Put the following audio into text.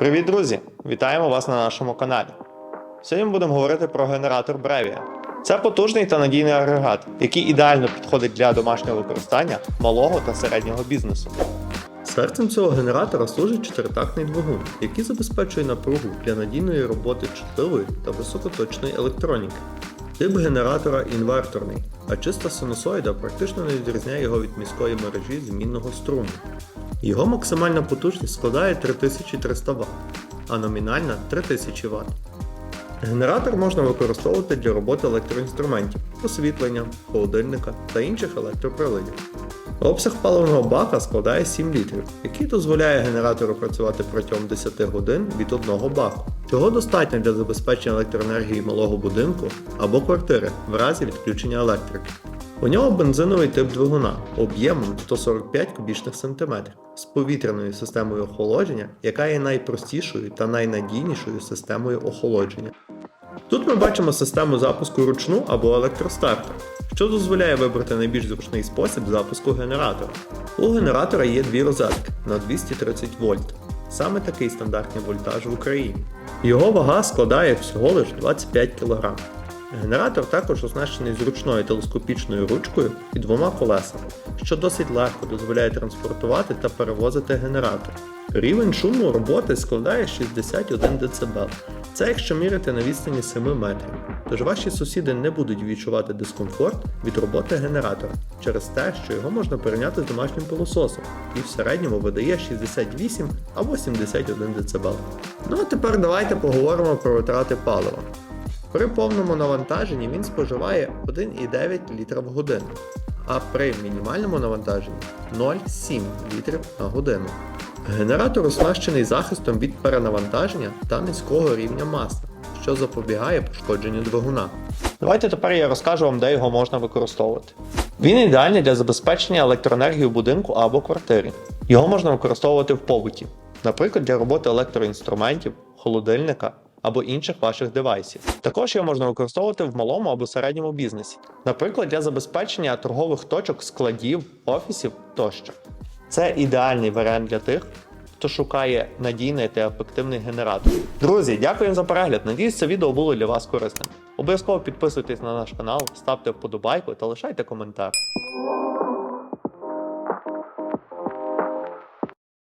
Привіт, друзі! Вітаємо вас на нашому каналі. Сьогодні ми будемо говорити про генератор Brevia. Це потужний та надійний агрегат, який ідеально підходить для домашнього використання малого та середнього бізнесу. Серцем цього генератора служить чотиритактний двигун, який забезпечує напругу для надійної роботи чутливої та високоточної електроніки. Тип генератора інверторний, а чиста синусоїда практично не відрізняє його від міської мережі змінного струму. Його максимальна потужність складає 3300 Вт, а номінальна 3000 Вт. Генератор можна використовувати для роботи електроінструментів, освітлення, холодильника та інших електроприладів. Обсяг паливного бака складає 7 літрів, який дозволяє генератору працювати протягом 10 годин від одного баку. Цього достатньо для забезпечення електроенергії малого будинку або квартири в разі відключення електрики. У нього бензиновий тип двигуна об'ємом 145 кубічних сантиметрів з повітряною системою охолодження, яка є найпростішою та найнадійнішою системою охолодження. Тут ми бачимо систему запуску ручну або електростартер, що дозволяє вибрати найбільш зручний спосіб запуску генератора. У генератора є дві розетки на 230 вольт. Саме такий стандартний вольтаж в Україні. Його вага складає всього лише 25 кг. Генератор також оснащений зручною телескопічною ручкою і двома колесами, що досить легко дозволяє транспортувати та перевозити генератор. Рівень шуму роботи складає 61 дБ. Це якщо міряти на відстані 7 метрів. Тож ваші сусіди не будуть відчувати дискомфорт від роботи генератора через те, що його можна порівняти з домашнім пилососом і в середньому видає 68 або 71 дБ. Ну а тепер давайте поговоримо про витрати палива. При повному навантаженні він споживає 1,9 літра в годину, а при мінімальному навантаженні 0,7 літрів на годину. Генератор оснащений захистом від перенавантаження та низького рівня масла, що запобігає пошкодженню двигуна. Давайте тепер я розкажу вам, де його можна використовувати. Він ідеальний для забезпечення електроенергії в будинку або квартирі. Його можна використовувати в побуті, наприклад, для роботи електроінструментів, холодильника або інших ваших девайсів. Також його можна використовувати в малому або середньому бізнесі, наприклад, для забезпечення торгових точок, складів, офісів тощо. Це ідеальний варіант для тих, хто шукає надійний та ефективний генератор. Друзі, дякую за перегляд. Надіюсь, це відео було для вас корисним. Обов'язково підписуйтесь на наш канал, ставте вподобайку та лишайте коментар.